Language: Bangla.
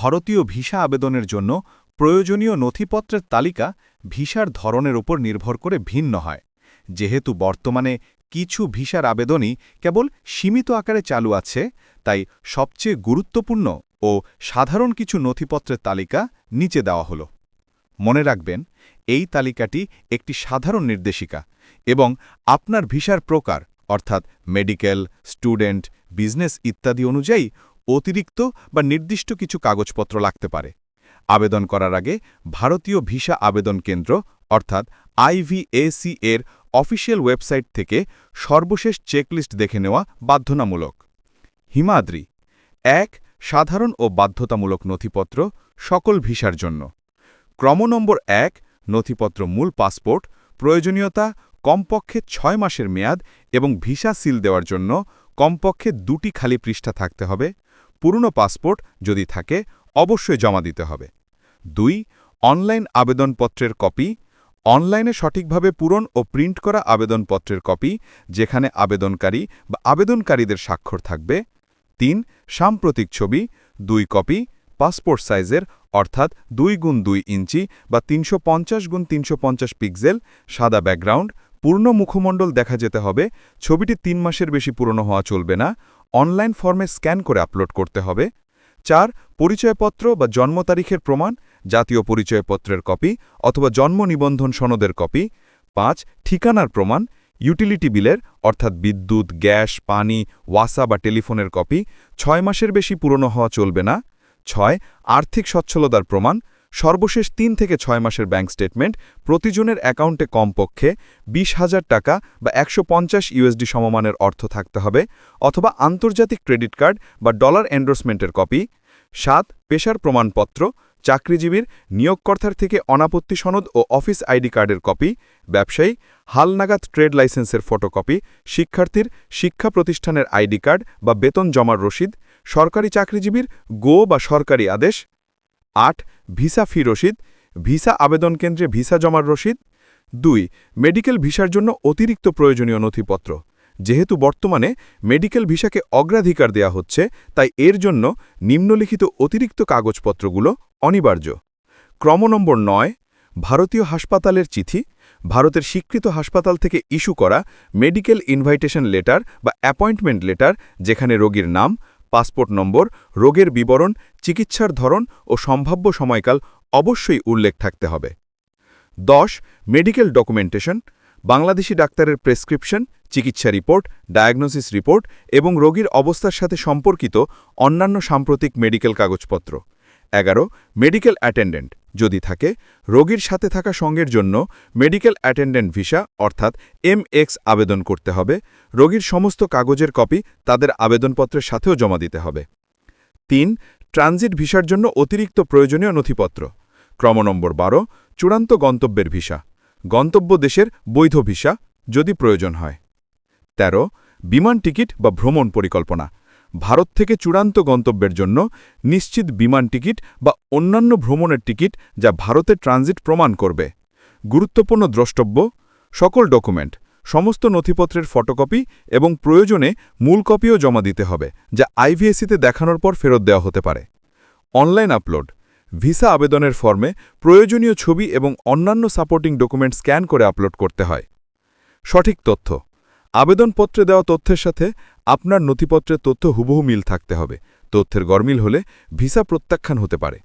ভারতীয় ভিসা আবেদনের জন্য প্রয়োজনীয় নথিপত্রের তালিকা ভিসার ধরনের উপর নির্ভর করে ভিন্ন হয়। যেহেতু বর্তমানে কিছু ভিসার আবেদনই কেবল সীমিত আকারে চালু আছে, তাই সবচেয়ে গুরুত্বপূর্ণ ও সাধারণ কিছু নথিপত্রের তালিকা নিচে দেওয়া হলো। মনে রাখবেন, এই তালিকাটি একটি সাধারণ নির্দেশিকা এবং আপনার ভিসার প্রকার, অর্থাৎ মেডিকেল, স্টুডেন্ট, বিজনেস ইত্যাদি অনুযায়ী অতিরিক্ত বা নির্দিষ্ট কিছু কাগজপত্র লাগতে পারে। আবেদন করার আগে ভারতীয় ভিসা আবেদন কেন্দ্র, অর্থাৎ আইভিএসি এর অফিসিয়াল ওয়েবসাইট থেকে সর্বশেষ চেকলিস্ট দেখে নেওয়া বাধ্যতামূলক। হিমাদ্রি, এক সাধারণ ও বাধ্যতামূলক নথিপত্র সকল ভিসার জন্য। ক্রম নম্বর এক, নথিপত্র মূল পাসপোর্ট, প্রয়োজনীয়তা কমপক্ষে ছয় মাসের মেয়াদ এবং ভিসা সিল দেওয়ার জন্য কমপক্ষে দুটি খালি পৃষ্ঠা থাকতে হবে। পুরনো পাসপোর্ট যদি থাকে, অবশ্যই জমা দিতে হবে। দুই, অনলাইন আবেদনপত্রের কপি। অনলাইনে সঠিকভাবে পূরণ ও প্রিন্ট করা আবেদনপত্রের কপি, যেখানে আবেদনকারী বা আবেদনকারীদের স্বাক্ষর থাকবে। তিন, সাম্প্রতিক ছবি। দুই কপি। পাসপোর্ট সাইজের, অর্থাৎ দুই গুণ দুই ইঞ্চি বা তিনশো পঞ্চাশ গুণ তিনশো পঞ্চাশ পিক্সেল, সাদা ব্যাকগ্রাউন্ড, পূর্ণ মুখমণ্ডল দেখা যেতে হবে। ছবিটি তিন মাসের বেশি পুরনো হওয়া চলবে না। অনলাইন ফর্মে স্ক্যান করে আপলোড করতে হবে। চার, পরিচয়পত্র বা জন্ম তারিখের প্রমাণ, জাতীয় পরিচয়পত্রের কপি অথবা জন্ম নিবন্ধন সনদের কপি। পাঁচ, ঠিকানার প্রমাণ ইউটিলিটি বিলের অর্থাৎ বিদ্যুৎ, গ্যাস, পানি ওয়াসা বা টেলিফোনের কপি। ছয় মাসের বেশি পুরনো হওয়া চলবে না। ছয়, আর্থিক সচ্ছলতার প্রমাণ সর্বশেষ তিন থেকে ছয় মাসের ব্যাংক স্টেটমেন্ট, প্রতিজনের অ্যাকাউন্টে কমপক্ষে বিশ হাজার টাকা বা একশো পঞ্চাশ ইউএসডি সমমানের অর্থ থাকতে হবে অথবা আন্তর্জাতিক ক্রেডিট কার্ড বা ডলার এন্ডোর্সমেন্টের কপি। সাত, পেশার প্রমাণপত্র, চাকরিজীবীর নিয়োগকর্তার থেকে অনাপত্তি সনদ ও অফিস আইডি কার্ডের কপি। ব্যবসায়ী হালনাগাদ ট্রেড লাইসেন্সের ফটোকপি, শিক্ষার্থীর শিক্ষা প্রতিষ্ঠানের আইডি কার্ড বা বেতন জমার রসিদ, সরকারি চাকরিজীবীর গো বা সরকারি আদেশ। আট ভিসা ফি রসিদ, ভিসা আবেদন কেন্দ্রে ভিসা জমার রসিদ। দুই, মেডিকেল ভিসার জন্য অতিরিক্ত প্রয়োজনীয় নথিপত্র। যেহেতু বর্তমানে মেডিকেল ভিসাকে অগ্রাধিকার দেয়া হচ্ছে, তাই এর জন্য নিম্নলিখিত অতিরিক্ত কাগজপত্রগুলো অনিবার্য। ক্রম নম্বর নয়, ভারতীয় হাসপাতালের চিঠি, ভারতের স্বীকৃত হাসপাতাল থেকে ইস্যু করা মেডিকেল ইনভাইটেশন লেটার বা অ্যাপয়েন্টমেন্ট লেটার, যেখানে রোগীর নাম পাসপোর্ট নম্বর, রোগের বিবরণ, চিকিৎসার ধরন ও সম্ভাব্য সময়কাল অবশ্যই উল্লেখ থাকতে হবে। দশ, মেডিকেল ডকুমেন্টেশন, বাংলাদেশি ডাক্তারের প্রেসক্রিপশন, চিকিৎসা রিপোর্ট, ডায়াগনোসিস রিপোর্ট এবং রোগীর অবস্থার সাথে সম্পর্কিত অন্যান্য সাম্প্রতিক মেডিকেল কাগজপত্র। এগারো, মেডিকেল অ্যাটেন্ডেন্ট যদি থাকে, রোগীর সাথে থাকা সঙ্গের জন্য মেডিকেল অ্যাটেন্ডেন্ট ভিসা, অর্থাৎ এমএক্স আবেদন করতে হবে। রোগীর সমস্ত কাগজের কপি তাদের আবেদনপত্রের সাথেও জমা দিতে হবে। তিন, ট্রানজিট ভিসার জন্য অতিরিক্ত প্রয়োজনীয় নথিপত্র। ক্রম নম্বর বারো, চূড়ান্ত গন্তব্যের ভিসা। গন্তব্য দেশের বৈধ ভিসা যদি প্রয়োজন হয়। ১৩ বিমান টিকিট বা ভ্রমণ পরিকল্পনা। ভারত থেকে চূড়ান্ত গন্তব্যের জন্য নিশ্চিত বিমান টিকিট বা অন্যান্য ভ্রমণের টিকিট যা ভারতে ট্রানজিট প্রমাণ করবে। গুরুত্বপূর্ণ দ্রষ্টব্য, সকল ডকুমেন্ট, সমস্ত নথিপত্রের ফটোকপি এবং প্রয়োজনে মূল কপিও জমা দিতে হবে, যা আইভিএসিতে দেখানোর পর ফেরত দেওয়া হতে পারে। অনলাইন আপলোড, ভিসা আবেদনের ফর্মে প্রয়োজনীয় ছবি এবং অন্যান্য সাপোর্টিং ডকুমেন্ট স্ক্যান করে আপলোড করতে হয়। সঠিক তথ্য আবেদনপত্রে দেওয়া তথ্যের সাথে আপনার নথিপত্রের তথ্য হুবহু মিল থাকতে হবে। তথ্যের গরমিল হলে ভিসা প্রত্যাখ্যান হতে পারে।